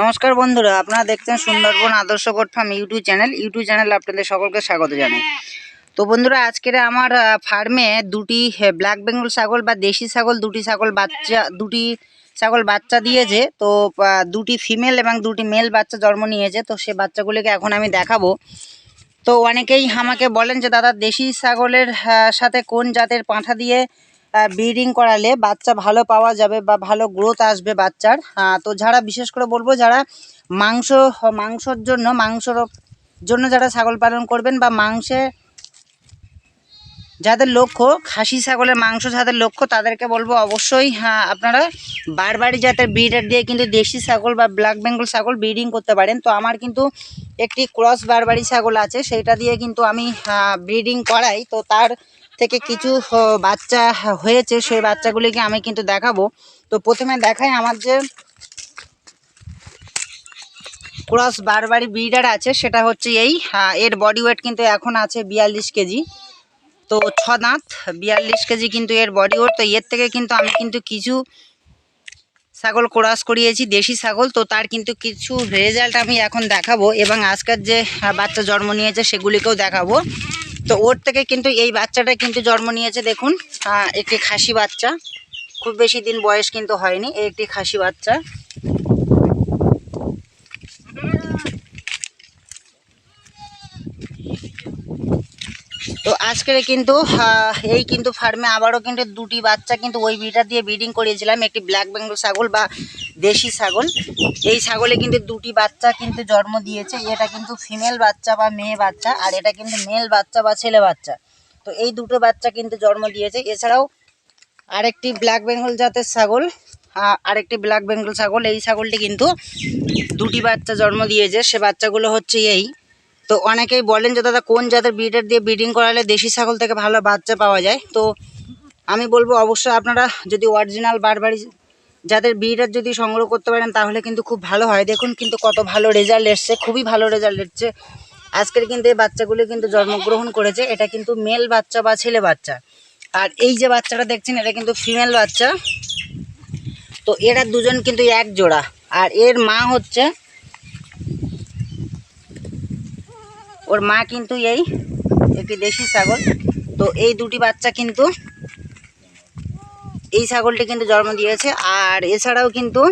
নমস্কার বন্ধুরা, আপনারা দেখছেন Sundarban Adarsha goat farm YouTube channel. YouTube channel আপনাদের সকলকে স্বাগত জানাই। তো বন্ধুরা, আজকের আমার ফার্মে দুটি ব্ল্যাক বেঙ্গল ছাগল বা দেশি ছাগল, দুটি ছাগল বাচ্চা, দুটি ছাগল বাচ্চা দিয়েছে। তো দুটি ফিমেল এবং দুটি মেল বাচ্চা জন্ম নিয়েছে। তো সে বাচ্চাগুলিকে এখন আমি দেখাবো। তো অনেকেই আমাকে বলেন যে, দাদা, দেশি ছাগলের সাথে কোন জাতের পাঁঠা দিয়ে ব্রিডিং করালে বাচ্চা ভালো পাওয়া যাবে বা ভালো গ্রোথ আসবে বাচ্চার। তো যারা, বিশেষ করে বলব যারা মাংস, মাংসর জন্য মাংসর জন্য যারা ছাগল পালন করবেন বা মাংসে যাদের লক্ষ্য, খাসি ছাগলের মাংস যাদের লক্ষ্য, তাদেরকে বলব অবশ্যই হ্যাঁ আপনারা বারবারই যাতে ব্রিডার দিয়ে কিন্তু দেশি ছাগল বা ব্ল্যাক বেঙ্গল ছাগল ব্রিডিং করতে পারেন। তো আমার কিন্তু একটি ক্রস বারবারি ছাগল আছে, সেইটা দিয়ে কিন্তু আমি ব্রিডিং করাই। তো তার থেকে কিছু বাচ্চা হয়েছে, সেই বাচ্চাগুলিকে আমি কিন্তু দেখাবো। তো প্রথমে দেখাই আমার যে ক্রস বারবারি ব্রিডার আছে, সেটা হচ্ছে এই এর বডি ওয়েট কিন্তু এখন আছে বিয়াল্লিশ কেজি। তো ছ দাঁত, বিয়াল্লিশ কেজি কিন্তু এর বডি ওয়েট তো এর থেকে কিন্তু আমি কিন্তু কিছু ছাগল ক্রস করিয়েছি, দেশি ছাগল। তো তার কিন্তু কিছু রেজাল্ট আমি এখন দেখাবো এবং আজকের যে বাচ্চা জন্ম নিয়েছে সেগুলিকেও দেখাবো। তো ওর থেকে কিন্তু এই বাচ্চাটা কিন্তু জন্ম নিয়েছে, দেখুন। একটি খাসি বাচ্চা। খুব বেশি দিন বয়স কিন্তু হয়নি, এই একটি খাসি বাচ্চা। তো আজকের কিন্তু এই কিন্তু ফার্মে আবারও কিন্তু দুটি বাচ্চা কিন্তু ওই বিটা দিয়ে ব্রিডিং করিয়েছিলাম, একটি ব্ল্যাক বেঙ্গল ছাগল বা দেশি ছাগল। এই ছাগলে কিন্তু দুটি বাচ্চা কিন্তু জন্ম দিয়েছে। এটা কিন্তু ফিমেল বাচ্চা বা মেয়ে বাচ্চা, আর এটা কিন্তু মেল বাচ্চা বা ছেলে বাচ্চা। তো এই দুটো বাচ্চা কিন্তু জন্ম দিয়েছে। এছাড়াও আরেকটি ব্ল্যাক বেঙ্গল জাতের ছাগল আরেকটি ব্ল্যাক বেঙ্গল ছাগল। এই ছাগলটি কিন্তু দুটি বাচ্চা জন্ম দিয়েছে। সে বাচ্চাগুলো হচ্ছে এই। তো অনেকেই বলেন যে, দাদা, কোন জাতের ব্রিডার দিয়ে ব্রিডিং করালে দেশি ছাগল থেকে ভালো বাচ্চা পাওয়া যায়? তো আমি বলব, অবশ্যই আপনারা যদি অরিজিনাল বারবারি যাদের ব্রিডার যদি সংগ্রহ করতে পারেন, তাহলে কিন্তু খুব ভালো হয়। দেখুন কিন্তু কত ভালো রেজাল্ট এসছে, খুবই ভালো রেজাল্ট এসছে। আজকের কিন্তু এই বাচ্চাগুলি কিন্তু জন্মগ্রহণ করেছে, এটা কিন্তু মেল বাচ্চা বা ছেলে বাচ্চা। আর এই যে বাচ্চাটা দেখছেন, এটা কিন্তু ফিমেল বাচ্চা। তো এরা দুজন কিন্তু এক জোড়া। আর এর মা হচ্ছে, ওর মা কিন্তু এই একটি দেশি ছাগল। তো এই দুটি বাচ্চা কিন্তু এই ছাগলটি কিন্তু জন্ম দিয়েছে, আর এছাড়াও কিন্তু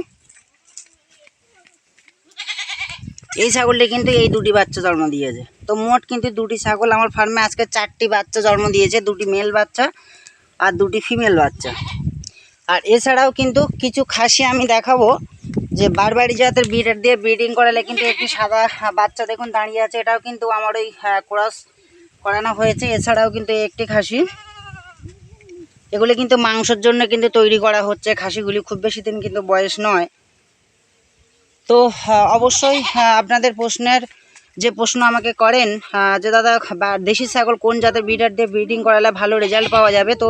এই ছাগলটি কিন্তু এই দুটি বাচ্চা জন্ম দিয়েছে। তো মোট কিন্তু দুটি ছাগল আমার ফার্মে আজকে চারটি বাচ্চা জন্ম দিয়েছে, দুটি মেল বাচ্চা আর দুটি ফিমেল বাচ্চা। আর এছাড়াও কিন্তু কিছু খাসি আমি দেখাবো, যে বারবারি জাতের ব্রিডার দিয়ে ব্রিডিং করালে কিন্তু একটি সাদা বাচ্চা দেখুন দাঁড়িয়ে আছে, এটাও কিন্তু আমার ওই ক্রস করানো হয়েছে। এছাড়াও কিন্তু একটি খাসি। এগুলি কিন্তু মাংসের জন্য কিন্তু তৈরি করা হচ্ছে। খাসিগুলি খুব বেশি দিন কিন্তু বয়স নয়। তো আহ, অবশ্যই আহ, আপনাদের প্রশ্নের যে প্রশ্ন আমাকে করেন আহ, যে দাদা দেশি ছাগল কোন জাতের ব্রিডার দিয়ে ব্রিডিং করালে ভালো রেজাল্ট পাওয়া যাবে তো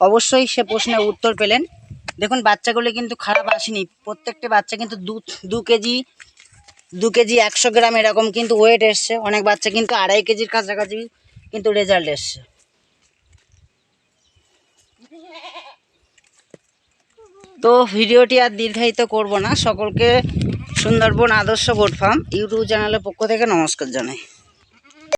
অবশ্যই সে প্রশ্নের উত্তর পেলেন। দেখুন বাচ্চাগুলি কিন্তু খারাপ আসেনি। প্রত্যেকটি বাচ্চা কিন্তু দু দু কেজি দু কেজি একশো গ্রাম এরকম কিন্তু ওয়েট এসছে। অনেক বাচ্চা কিন্তু আড়াই কেজির কাছাকাছি কিন্তু রেজাল্ট এসছে। তো ভিডিওটি আর দীর্ঘায়িত করব না। সকলকে Sundarban Adarsha goat farm YouTube চ্যানেলের পক্ষ থেকে নমস্কার জানাই।